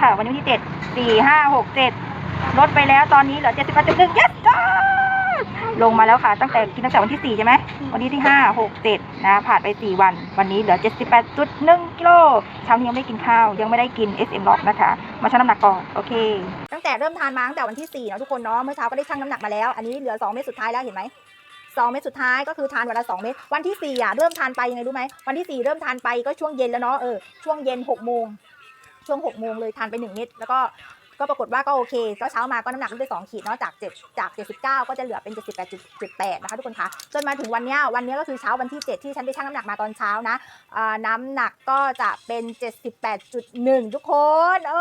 ค่ะ วันนี้วันที่เจ็ดสี่ห้าหกเจ็ดลดไปแล้วตอนนี้เหลือเจ็ดสิบแปดจุดหนึ่ง yes จ้าลงมาแล้วค่ะ ตั้งแต่กินตั้งแต่วันที่สี่ใช่ไหมวันนี้ที่ห้าหกเจ็ดนะผ่านไปสี่วัน วันนี้เหลือเจ็ดสิบแปดจุดหนึ่งกิโลเช้านี้ยังไม่ได้กินข้าวยังไม่ได้กิน SM Lock นะคะ มาชั่งน้ำหนักก่อนโอเค ตั้งแต่เริ่มทานมาตั้งแต่วันที่4เนาะทุกคนเนาะเมื่อเช้าก็ได้ชั่งน้ำหนักมาแล้ว อันนี้เหลือ2เม็ดสุดท้ายแล้วเห็นไหมสองเม็ดสุดท้ายก็คือทานวันละ2เม็ดวันที่4อะเริ่มทานไปยังไงรู้ไหมวันที่4เริ่มทานไปก็ช่วงเย็นแล้วเนาะเออช่วงเย็น6โมง ช่วง6โมงเลยทานไป 1 เม็ดแล้วก็ก็ปรากฏว่าก็โอเคก็เช้ามาก็น้ำหนักลดไป2ขีดเนาะจาก7จาก 79 ก็จะเหลือเป็น 78.78 นะคะทุกคนคะจนมาถึงวันนี้วันนี้ก็คือเช้าวันที่ 7 ที่ฉันได้ชั่งน้ำหนักมาตอนเช้านะน้ำหนักก็จะเป็น 78.1 ทุกคนเอ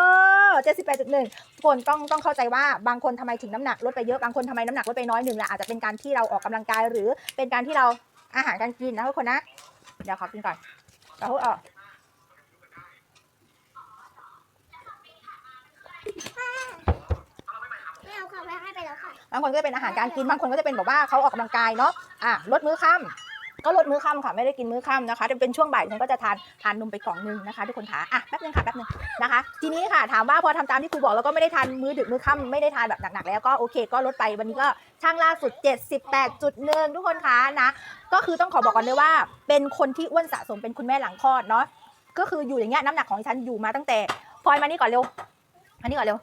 อ78.1 ทุกคนต้องต้องเข้าใจว่าบางคนทำไมถึงน้ำหนักลดไปเยอะบางคนทำไมน้ำหนักลดไปน้อยหนึ่งแหละอาจจะเป็นการที่เราออกกำลังกายหรือเป็นการที่เราอาหารการกินนะทุกคนนะเดี๋ยวขอกินก่อนแล้วเออ บางคนก็จะเป็นอาหารการกินบางคนก็จะเป็นแบบว่าเขาออกกำลังกายเนาะอะลดมื้อค่ำก็ลดมื้อค่ำค่ะไม่ได้กินมื้อค่ำนะคะจะเป็นช่วงบ่ายฉันก็จะทานทานนมไปกล่องนึงนะคะ ทุกคนค่ะอะแป๊บนึงค่ะแป๊บนึงนะคะ ทีนี้ค่ะถามว่าพอทำตามที่ครูบอกแล้วก็ไม่ได้ทานมื้อดึกมื้อค่ำไม่ได้ทานแบบหนักๆแล้วก็โอเค ก็ลดไปวันนี้ก็ช่างล่าสุด 78.1 ทุกคนคะนะก็คือต้องขอบอกก่อนเลยว่า เป็นคนที่อ้วนสะสมเป็นคุณแม่หลังคลอดเนาะก็คืออยู่อย่างเงี้ยน้ำหนักของฉันอยู่มาตั้งแต่พลอยมานี่ก่อนเร็วมานี่ก่อนเร็ว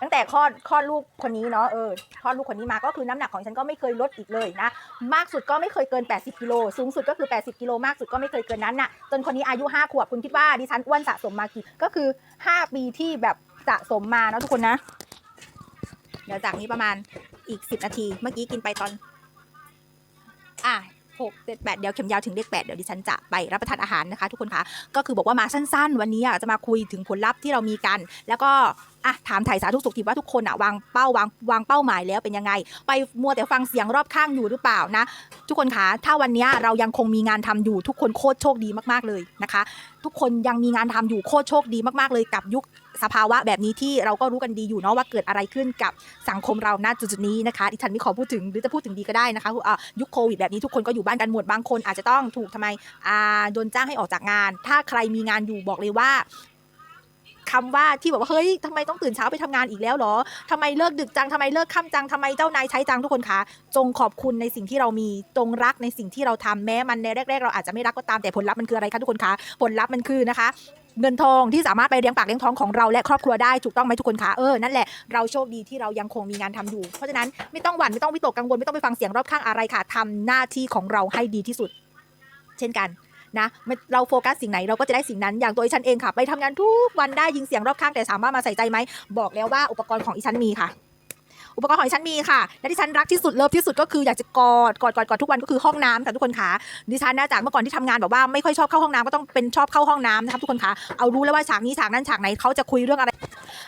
ตั้งแต่คลอดคลอดลูกคนนี้เนาะเออคลอดลูกคนนี้มาก็คือน้ำหนักของฉันก็ไม่เคยลดอีกเลยนะมากสุดก็ไม่เคยเกิน 80กิโลสูงสุดก็คือ 80กิโลมากสุดก็ไม่เคยเกินนั้นน่ะจนคนนี้อายุ 5 ขวบคุณคิดว่าดิฉันอ้วนสะสมมากี่ก็คือ 5 ปีที่แบบสะสมมาเนาะทุกคนนะ เดี๋ยวจากนี้ประมาณอีก 10 นาที เมื่อกี้กินไปตอน อะ หกเจ็ดแปดเดี๋ยวเข็มยาวถึงเลขแปดเดี๋ยวดิฉันจะไปรับประทานอาหารนะคะ ทุกคนคะก็คือบอกว่ามาสั้น ๆ วันนี้อะจะมาคุยถึงผลลัพธ์ที่เรามีกัน แล้วก็อะถามถ่ายสาธุสุขทิบว่าทุกคนอะวางเป้าวางวางเป้าหมายแล้วเป็นยังไง ไปมัวแต่ฟังเสียงรอบข้างอยู่หรือเปล่านะ ทุกคนคะถ้าวันนี้เรายังคงมีงานทำอยู่ทุกคนโคตรโชคดีมากๆเลยนะคะ ทุกคนยังมีงานทำอยู่โคตรโชคดีมากๆเลยกับยุค สภาวะแบบนี้ที่เราก็รู้กันดีอยู่เนาะว่าเกิดอะไรขึ้นกับสังคมเราณจุดนี้นะคะดิฉันไม่ขอพูดถึงหรือจะพูดถึงดีก็ได้นะคะอะยุคโควิดแบบนี้ทุกคนก็อยู่บ้านกันหมดบางคนอาจจะต้องถูกทำไมอ่าโดนจ้างให้ออกจากงาน ถ้าใครมีงานอยู่บอกเลยว่า คำว่าที่บอกว่าเฮ้ยทำไมต้องตื่นเช้าไปทำงานอีกแล้วเหรอทำไมเลิกดึกจังทำไมเลิกค่ำจังทำไมเจ้านายใช้จังทุกคนคะจงขอบคุณในสิ่งที่เรามีจงรักในสิ่งที่เราทำแม้มันในแรก ๆ เราอาจจะไม่รักก็ตามแต่ผลลัพธ์มันคืออะไรคะทุกคนคะผลลัพธ์มันคือนะคะเงินทองที่สามารถไปเลี้ยงปากเลี้ยงท้องของเราและครอบครัวได้ถูกต้องไหมทุกคนคะเออนั่นแหละเราโชคดีที่เรายังคงมีงานทำอยู่ เพราะฉะนั้นไม่ต้องหวั่นไม่ต้องวิตกกังวลไม่ต้องไปฟังเสียงรอบข้างอะไรค่ะทำหน้าที่ของเราให้ดีที่สุด เช่นกัน นะเราโฟกัสสิ่งไหนเราก็จะได้สิ่งนั้นอย่างตัวอีฉันเองค่ะไปทำงานทุกวันได้ยิงเสียงรอบข้างแต่สามารถมาใส่ใจไหมบอกแล้วว่าอุปกรณ์ของอีฉันมีค่ะอุปกรณ์ของอีฉันมีค่ะ และที่ฉันรักที่สุดเลิฟที่สุดก็คืออยากจะกอดกอดกอดกอดทุกวันก็คือห้องน้ำค่ะทุกคนค่ะดิฉันนะจากเมื่อก่อนที่ทำงานแบบว่าไม่ค่อยชอบเข้าห้องน้ำก็ต้องเป็นชอบเข้าห้องน้ำนะครับทุกคนค่ะเอารู้แล้วว่าฉากนี้ฉากนั้นฉากไหนเขาจะคุยเรื่องอะไร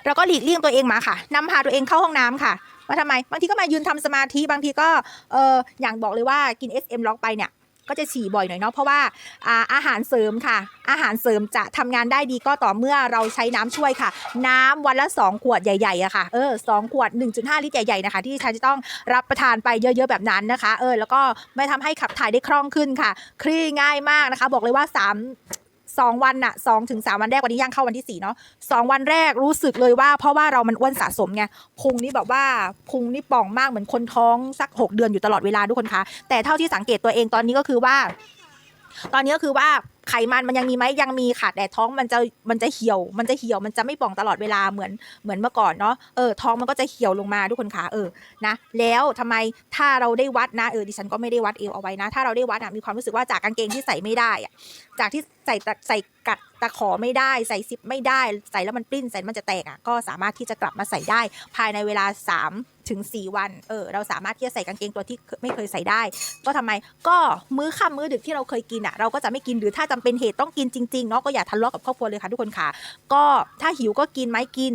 เราก็หลีกเลี่ยงตัวเองมาค่ะนำพาตัวเองเข้าห้องน้ำค่ะว่าทำไมบางทีก็มายืนทำสมาธิบางทีก็เอออย่างบอกเลยว่ากิน SM ล็อกไปเนี่ย ก็จะฉี่บ่อยหน่อยเนาะเพราะว่าอาอาหารเสริมค่ะ อาหารเสริมจะทำงานได้ดีก็ต่อเมื่อเราใช้น้ำช่วยค่ะ น้ำวันละ 2 ขวดใหญ่ๆอะค่ะเออสองขวด 1.5 ลิตรใหญ่ๆนะคะ ที่ฉันจะต้องรับประทานไปเยอะๆแบบนั้นนะคะ เออแล้วก็ไม่ทำให้ขับถ่ายได้คล่องขึ้นค่ะ คลี่ง่ายมากนะคะ บอกเลยว่า 3 สองวันน่ะสองถึงสามวันแรกวันนี้ย่างเข้าวันที่สี่เนาะสองวันแรกรู้สึกเลยว่า เพราะว่าเรามันอ้วนสะสมไงพุงนี่แบบว่าพุงนี่ป่องมากเหมือนคนท้องสักหกเดือนอยู่ตลอดเวลาทุกคนคะแต่เท่าที่สังเกตตัวเองตอนนี้ก็คือว่า ตอนนี้ก็คือว่า ไขมันมันยังมีไหมยังมีค่ะแต่ท้องมันจะมันจะเหี่ยว มันจะเหี่ยวมันจะไม่ป่องตลอดเวลาเหมือนเหมือนเมื่อก่อนเนาะเออท้องมันก็จะเหี่ยวลงมาทุกคนคะเออนะแล้วทำไมถ้าเราได้วัดนะเออดิฉันก็ไม่ได้วัดเอวเอาไว้นะ ถ้าเราได้วัดอะมีความรู้สึกว่าจากกางเกงที่ใส่ไม่ได้อะจากที่ใส่ใส่กัด ตะขอไม่ได้ใส่ซิปไม่ได้ใส่แล้วมันปลิ้นใส่มันจะแตกอะก็สามารถที่จะกลับมาใส่ได้ ภายในเวลา 3 ถึง 4 วันเออเราสามารถที่จะใส่กางเกงตัวที่ไม่เคยใส่ได้ ก็ทำไมก็มื้อค่ำมื้อดึกที่เราเคยกินอะเราก็จะไม่กินหรือถ้าจำเป็นเหตุต้องกินจริงๆเนาะก็อย่าทะเลาะกับครอบครัวเลยค่ะทุกคนค่ะ ก็ถ้าหิวก็กินไหมกิน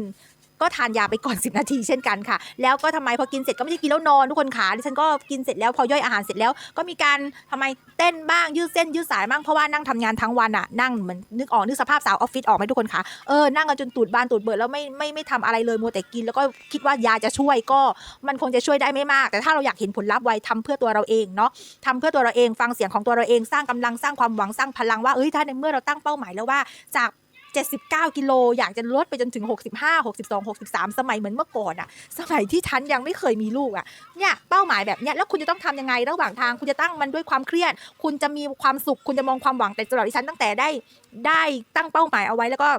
ก็ทานยาไปก่อน 10 นาทีเช่นกันค่ะ แล้วก็ทำไมพอกินเสร็จก็ไม่ใช่กินแล้วนอนทุกคนค่ะดิฉันก็กินเสร็จแล้วพอย่อยอาหารเสร็จแล้ว ก็มีการทำไมเต้นบ้างยืดเส้นยืดสายบ้างเพราะว่านั่งทำงานทั้งวันอะนั่งเหมือนนึกออกนึกสภาพสาวออฟฟิศออกไหมทุกคนคะเออนั่งกันจนตูดบานตูดเบิดแล้วไม่ไม่ไม่ทำอะไรเลยมัวแต่กิน แล้วก็คิดว่ายาจะช่วยก็มันคงจะช่วยได้ไม่มาก แต่ถ้าเราอยากเห็นผลลัพธ์ไวทำเพื่อตัวเราเองเนาะทำเพื่อตัวเราเองฟังเสียงของตัวเราเองสร้างกำลังสร้างความหวังสร้างพลังว่าเอ้ยถ้าในเมื่อเราตั้งเป้าหมายแล้วว่าจาก 79 กิโล อยากจะลดไปจนถึง 65 62 63 สมัยเหมือนเมื่อก่อนอะสมัยที่ฉันยังไม่เคยมีลูกอะเนี่ยเป้าหมายแบบเนี้ยแล้วคุณจะต้องทำยังไงระหว่างทางคุณจะตั้งมันด้วยความเครียด คุณจะมีความสุข คุณจะมองความหวังแต่สำหรับดิฉันตั้งแต่ได้ได้ตั้งเป้าหมายเอาไว้แล้วก็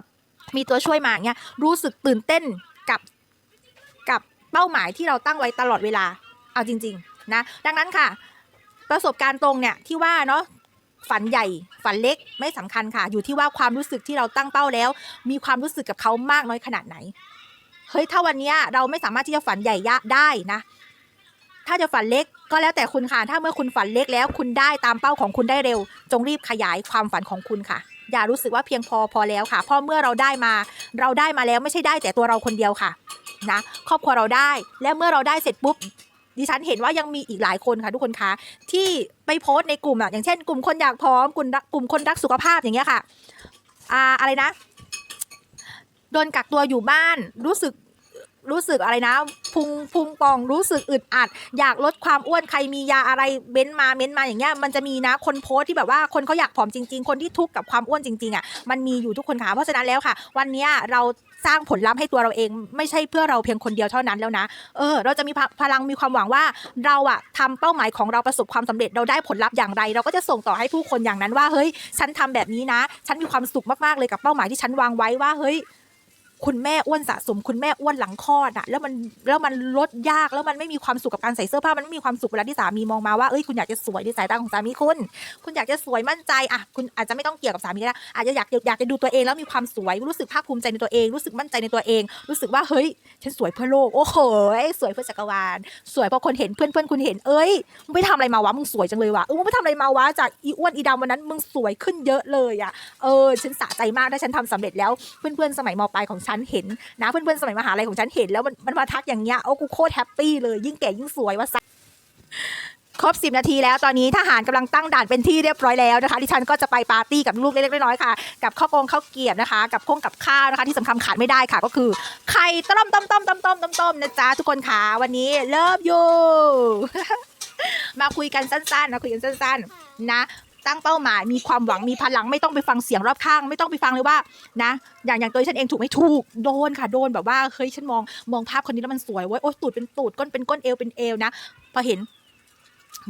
มีตัวช่วยมาเนี่ยรู้สึกตื่นเต้นกับกับเป้าหมายที่เราตั้งไว้ตลอดเวลาเอาจริง ๆ นะ ดังนั้นค่ะ ประสบการณ์ตรงเนี่ยที่ว่าเนาะ ฝันใหญ่ ฝันเล็กไม่สำคัญค่ะ อยู่ที่ว่าความรู้สึกที่เราตั้งเป้าแล้ว มีความรู้สึกกับเขามากน้อยขนาดไหนเฮ้ยถ้าวันนี้เราไม่สามารถที่จะฝันใหญ่ยะได้นะ ถ้าจะฝันเล็กก็แล้วแต่คุณค่ะ ถ้าเมื่อคุณฝันเล็กแล้ว คุณได้ตามเป้าของคุณได้เร็ว จงรีบขยายความฝันของคุณค่ะ อย่ารู้สึกว่าเพียงพอพอแล้วค่ะเพราะเมื่อเราได้มา เราได้มาแล้วไม่ใช่ได้แต่ตัวเราคนเดียวค่ะ นะ ครอบครัวเราได้ และเมื่อเราได้เสร็จปุ๊บ ดิฉันเห็นว่ายังมีอีกหลายคนค่ะทุกคนคะที่ไปโพสต์ในกลุ่มอะอย่างเช่น กลุ่มคนอยากพร้อมกลุ่มกลุ่มคนรักสุขภาพอย่างเงี้ยค่ะอ่าอะไรนะโดนกักตัวอยู่บ้านรู้สึกรู้สึกอะไรนะ พุงพุงป่องรู้สึกอึดอัด อยากลดความอ้วนใครมียาอะไรเบ้นมาเม้นมาอย่างเงี้ยมันจะมีนะคนโพสต์ที่แบบว่าคนเขาอยากผอมจริง ๆ คนที่ทุกข์กับความอ้วนจริงๆอะมันมีอยู่ทุกคนค่ะเพราะฉะนั้นแล้วค่ะ วันนี้เราสร้างผลลัพธ์ให้ตัวเราเองไม่ใช่เพื่อเราเพียงคนเดียวเท่านั้นแล้วนะ เออ เราจะมีพลังมีความหวังว่าเราอะทำเป้าหมายของเราประสบความสำเร็จเราได้ผลลัพธ์อย่างไร เราก็จะส่งต่อให้ผู้คนอย่างนั้นว่าเฮ้ย ฉันทำแบบนี้นะ ฉันมีความสุขมากๆเลยกับเป้าหมายที่ฉันวางไว้ว่าเฮ้ย คุณแม่อ้วนสะสม คุณแม่อ้วนหลังคลอดอะแล้วมันแล้วมันลดยากแล้วมันไม่มีความสุขกับการใส่เสื้อผ้ามันไม่มีความสุขเวลาที่สามีมองมาว่าเอ้ยคุณอยากจะสวยในสายตาของสามีคุณคุณอยากจะสวยมั่นใจอะคุณอาจจะไม่ต้องเกี่ยวกับสามีก็ได้อาจจะอยากอยากจะดูตัวเองแล้วมีความสวยรู้สึกภาคภูมิใจในตัวเอง รู้สึกมั่นใจในตัวเอง รู้สึกว่าเฮ้ย ฉันสวยเพื่อโลกโอ้โหสวยเพื่อจักรวาล สวยเพราะคนเห็นเพื่อนเพื่อนคุณเห็นเอ้ยมึงไปทำอะไรมาวะมึงสวยจังเลยวะเออมึงไปทำอะไรมาวะจากอีอ้วนอีดำวันนั้นมึงสวยขึ้นเยอะเลยอะเออฉันสะใจมากถ้าฉันทำสำเร็จแล้วเพื่อนๆสมัยมปลายของฉันเห็นนะเพื่อนๆสมัยมหาลัยของฉันเห็นแล้วมันมันมาทักอย่างเงี้ยโอ้กูโคตรแฮปปี้เลยยิ่งแก่ยิ่งสวยว่าซะครบ 10 นาทีแล้วตอนนี้ทหารกำลังตั้งด่านเป็นที่เรียบร้อยแล้วนะคะดิฉันก็จะไปปาร์ตี้กับลูกเล็กๆน้อยๆค่ะ กับข้าวกงข้าวเกรียบนะคะ กับพงกับข้าวนะคะที่สำคัญขาดไม่ได้ค่ะ ก็คือไข่ต้มต้มต้มต้มต้มต้มต้มนะจ๊ะทุกคนค่ะวันนี้เลิฟยูมาคุยกันสั้นๆนะคุยกันสั้นๆนะ ตั้งเป้าหมายมีความหวังมีพลังไม่ต้องไปฟังเสียงรอบข้าง ไม่ต้องไปฟังเลยว่านะ อย่างอย่างตัวฉันเองถูกไม่ถูกโดนค่ะโดนแบบว่าเฮ้ยฉันมองมองภาพคนนี้แล้วมันสวยเว้ยโอ๊ยตูดเป็นตูดก้นเป็นก้นเอวเป็นเอวนะพอเห็น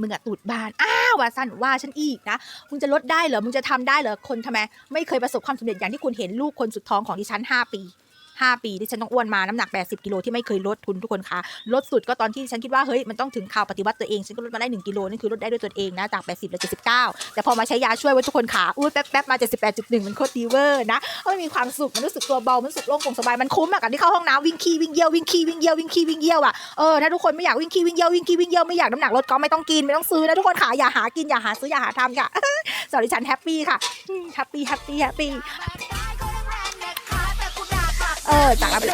มึงอะตูดบาน อ้าวว่าสั้นว่าฉันอีกนะ มึงจะลดได้เหรอ มึงจะทำได้เหรอ คนทำไม ไม่เคยประสบความสำเร็จอย่างที่คุณเห็นลูกคนสุดท้องของดิฉันห้าปี 5 ปีที่ฉันต้องอ้วนมาน้ำหนัก 80 กิโลที่ไม่เคยลดทุนทุกคนคะลดสุดก็ตอนที่ฉันคิดว่าเฮ้ยมันต้องถึงข่าวปฏิวัติตัวเองฉันก็ลดมาได้ 1 กิโลนั่นคือลดได้ด้วยตัวเองนะจาก 80เหลือ79 แต่พอมาใช้ยาช่วยไว้ทุกคนขาอุ้ยแป๊บๆมา 78.1 มันโคตรดีเวอร์นะเอ้ยมีความสุขมันรู้สึกตัวเบามันสึกโล่งโปร่งสบายมันคุ้มอะกับที่เข้าห้องน้ำวิ่งขี้วิ่งเยี่ยววิ่งขี้วิ่งเยี่ยววิ่งขี้วิ่งเยี่ยวอะเออถ้าทุกคนไม่อยากวิ่งขี้วิ่งเยี่ยววิ่งขี้วิ่งเยี่ยวไม่อยากน้ำหนักลดก็ไม่ต้องกินไม่ต้องซื้อนะทุกคนขาอย่าหากินอย่าหาซื้ออย่าหาทำค่ะสวัสดีฉันแฮปปี้ค่ะแฮปปี้แฮปปี้แฮปปี้ 呃打个